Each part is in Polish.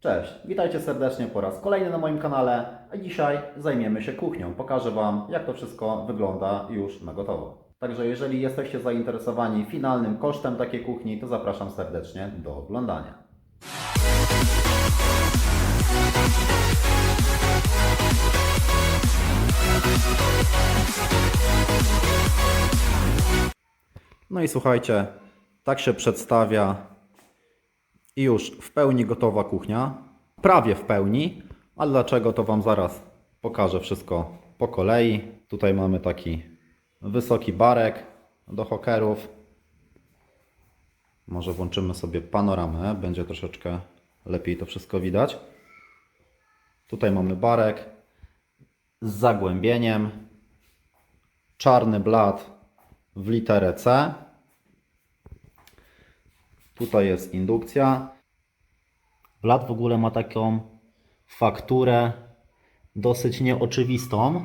Cześć, witajcie serdecznie po raz kolejny na moim kanale, a dzisiaj zajmiemy się kuchnią. Pokażę Wam, jak to wszystko wygląda już na gotowo. Także jeżeli jesteście zainteresowani finalnym kosztem takiej kuchni, to zapraszam serdecznie do oglądania. No i słuchajcie, tak się przedstawia i już w pełni gotowa kuchnia. Prawie w pełni, ale dlaczego to Wam zaraz pokażę wszystko po kolei. Tutaj mamy taki wysoki barek do hokerów. Może włączymy sobie panoramę, będzie troszeczkę lepiej to wszystko widać. Tutaj mamy barek z zagłębieniem, czarny blat w literę C. Tutaj jest indukcja. Blat w ogóle ma taką fakturę dosyć nieoczywistą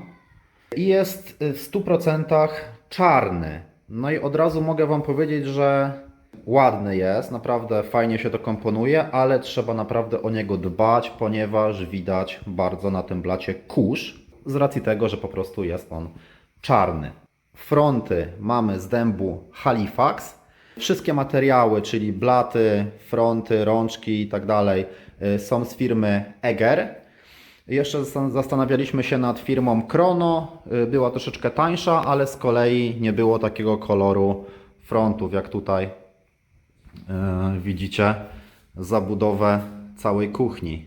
i jest w 100% czarny. No i od razu mogę Wam powiedzieć, że ładny jest, naprawdę fajnie się to komponuje, ale trzeba naprawdę o niego dbać, ponieważ widać bardzo na tym blacie kurz, z racji tego, że po prostu jest on czarny. Fronty mamy z dębu Halifax. Wszystkie materiały, czyli blaty, fronty, rączki i tak dalej, y, są z firmy Eger. Jeszcze zastan- zastanawialiśmy się nad firmą Chrono. Y, Była troszeczkę tańsza, ale z kolei nie było takiego koloru frontów, jak tutaj y, widzicie zabudowę całej kuchni.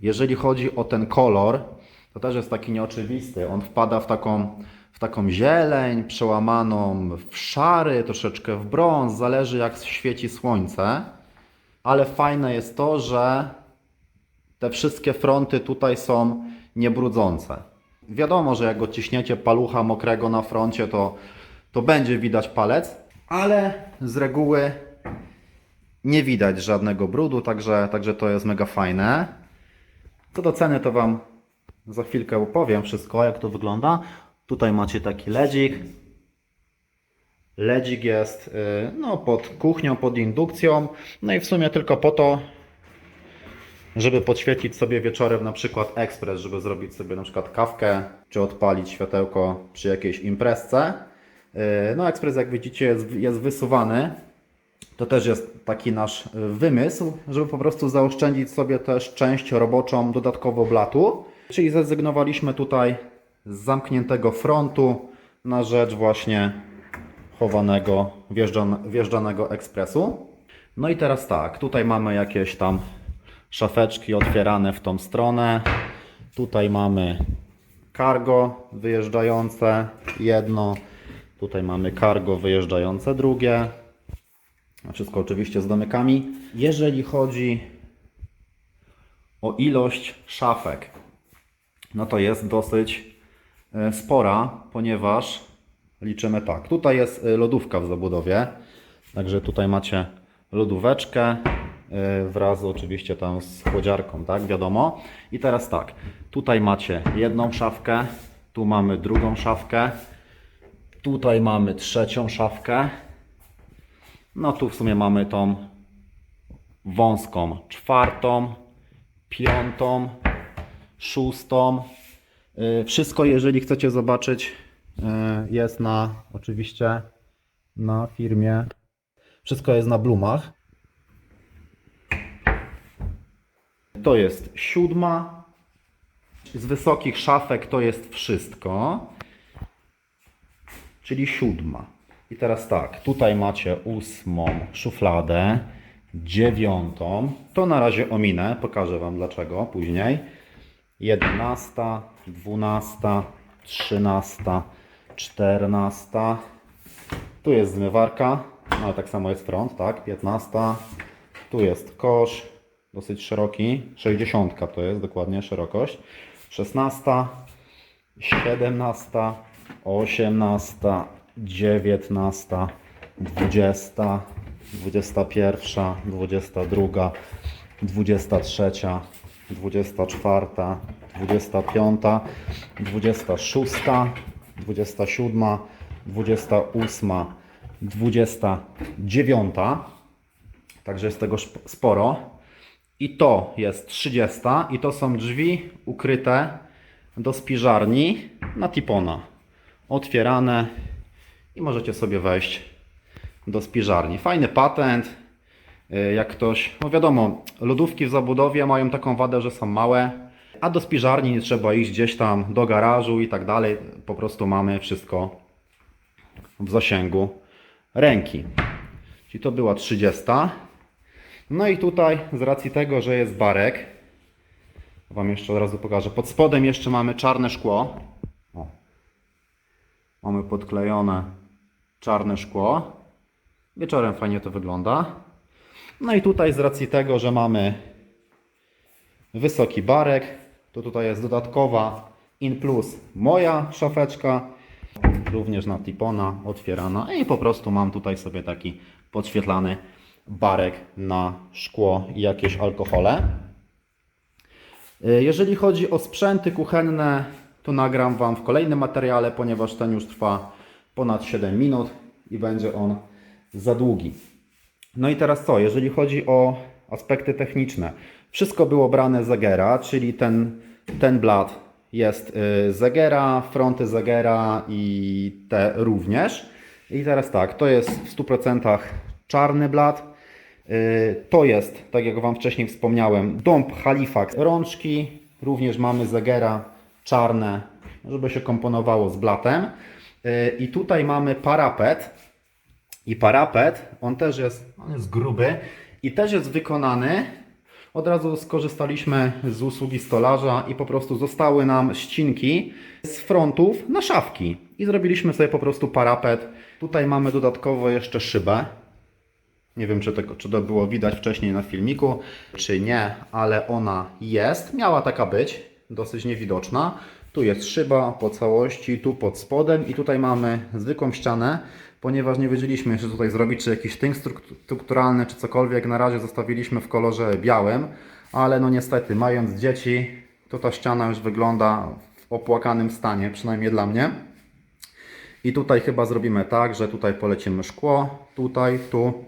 Jeżeli chodzi o ten kolor, to też jest taki nieoczywisty. On wpada w taką, w taką zieleń przełamaną w szary, troszeczkę w brąz, zależy jak świeci słońce. Ale fajne jest to, że te wszystkie fronty tutaj są niebrudzące. Wiadomo, że jak odciśniecie palucha mokrego na froncie, to, to będzie widać palec, ale z reguły nie widać żadnego brudu, także, także to jest mega fajne. Co do ceny, to Wam za chwilkę opowiem wszystko, jak to wygląda. Tutaj macie taki ledzik. Ledzik jest y, no, pod kuchnią, pod indukcją. No i w sumie tylko po to, żeby podświetlić sobie wieczorem na przykład ekspres, żeby zrobić sobie na przykład kawkę, czy odpalić światełko przy jakiejś imprezce. Y, No ekspres jak widzicie jest, jest wysuwany. To też jest taki nasz wymysł, żeby po prostu zaoszczędzić sobie też część roboczą dodatkowo blatu. Czyli zrezygnowaliśmy tutaj z zamkniętego frontu na rzecz właśnie chowanego, wjeżdżan- wjeżdżanego ekspresu. No i teraz tak, tutaj mamy jakieś tam szafeczki otwierane w tą stronę. Tutaj mamy cargo wyjeżdżające jedno. Tutaj mamy cargo wyjeżdżające drugie. Wszystko oczywiście z domykami. Jeżeli chodzi o ilość szafek, no to jest dosyć e, spora, ponieważ liczymy tak. Tutaj jest e, lodówka w zabudowie, także tutaj macie lodóweczkę e, wraz oczywiście tam z chłodziarką, tak, wiadomo. I teraz tak, tutaj macie jedną szafkę, tu mamy drugą szafkę, tutaj mamy trzecią szafkę, no tu w sumie mamy tą wąską czwartą, piątą, szóstą. Y, Wszystko, jeżeli chcecie zobaczyć, y, jest na oczywiście na firmie. Wszystko jest na Blumach. To jest siódma. Z wysokich szafek to jest wszystko. Czyli siódma. I teraz tak, tutaj macie ósmą szufladę, dziewiątą. To na razie ominę, pokażę Wam dlaczego później. Jedenasta, dwunasta, trzynasta, czternasta. Tu jest zmywarka, no ale tak samo jest front, tak? Piętnasta. Tu jest kosz, dosyć szeroki. Sześćdziesiątka to jest dokładnie szerokość. Szesnasta, 17, 18, 19, 20, 21, 22, 23, 24, 25, 26, 27, 28, 29. Także jest tego sporo. I to jest 30 i to są drzwi ukryte do spiżarni na Tipona. Otwierane i możecie sobie wejść do spiżarni. Fajny patent. Y, Jak ktoś, no wiadomo, lodówki w zabudowie mają taką wadę, że są małe, a do spiżarni nie trzeba iść gdzieś tam do garażu i tak dalej. Po prostu mamy wszystko w zasięgu ręki. Czyli to była 30. No i tutaj z racji tego, że jest barek, Wam jeszcze od razu pokażę. Pod spodem jeszcze mamy czarne szkło. O. Mamy podklejone czarne szkło. Wieczorem fajnie to wygląda. No i tutaj z racji tego, że mamy wysoki barek, to tutaj jest dodatkowa in plus moja szafeczka, również na Tipona otwierana i po prostu mam tutaj sobie taki podświetlany barek na szkło i jakieś alkohole. Y, Jeżeli chodzi o sprzęty kuchenne, to nagram Wam w kolejnym materiale, ponieważ ten już trwa ponad 7 minut i będzie on za długi. No i teraz co, jeżeli chodzi o aspekty techniczne. Wszystko było brane z Zegera, czyli ten, ten blat jest y, z Zegera, fronty Zegera i te również. I teraz tak, to jest w 100% czarny blat. Y, To jest, tak jak Wam wcześniej wspomniałem, dąb Halifax. Rączki również mamy Zegera czarne, żeby się komponowało z blatem. Y, I tutaj mamy parapet. I parapet, on też jest, on jest gruby i też jest wykonany. Od razu skorzystaliśmy z usługi stolarza i po prostu zostały nam ścinki z frontów na szafki. I zrobiliśmy sobie po prostu parapet. Tutaj mamy dodatkowo jeszcze szybę. Nie wiem, czy, tego, czy to było widać wcześniej na filmiku, czy nie, ale ona jest. Miała taka być, dosyć niewidoczna. Tu jest szyba po całości, tu pod spodem i tutaj mamy zwykłą ścianę, ponieważ nie wiedzieliśmy jeszcze tutaj zrobić, czy jakiś tynk struk- strukturalny, czy cokolwiek. Na razie zostawiliśmy w kolorze białym, ale no niestety, mając dzieci, to ta ściana już wygląda w opłakanym stanie, przynajmniej dla mnie. I tutaj chyba zrobimy tak, że tutaj polecimy szkło, tutaj, tu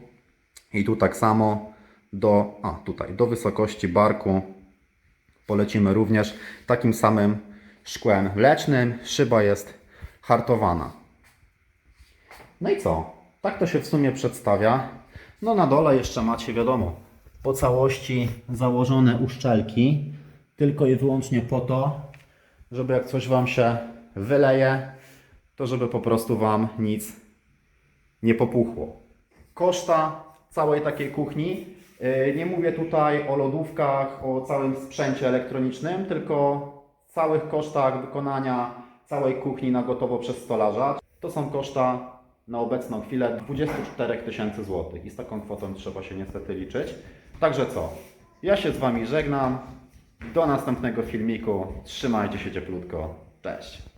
i tu tak samo do, a tutaj, do wysokości barku polecimy również takim samym szkłem mlecznym. Szyba jest hartowana. No i co? Tak to się w sumie przedstawia. No na dole jeszcze macie, wiadomo, po całości założone uszczelki, tylko i wyłącznie po to, żeby jak coś Wam się wyleje, to żeby po prostu Wam nic nie popuchło. Koszta całej takiej kuchni. yy, Nie mówię tutaj o lodówkach, o całym sprzęcie elektronicznym, tylko całych kosztach wykonania całej kuchni na gotowo przez stolarza. To są koszta na obecną chwilę 24 tysięcy złotych i z taką kwotą trzeba się niestety liczyć. Także co? Ja się z Wami żegnam. Do następnego filmiku. Trzymajcie się cieplutko. Cześć.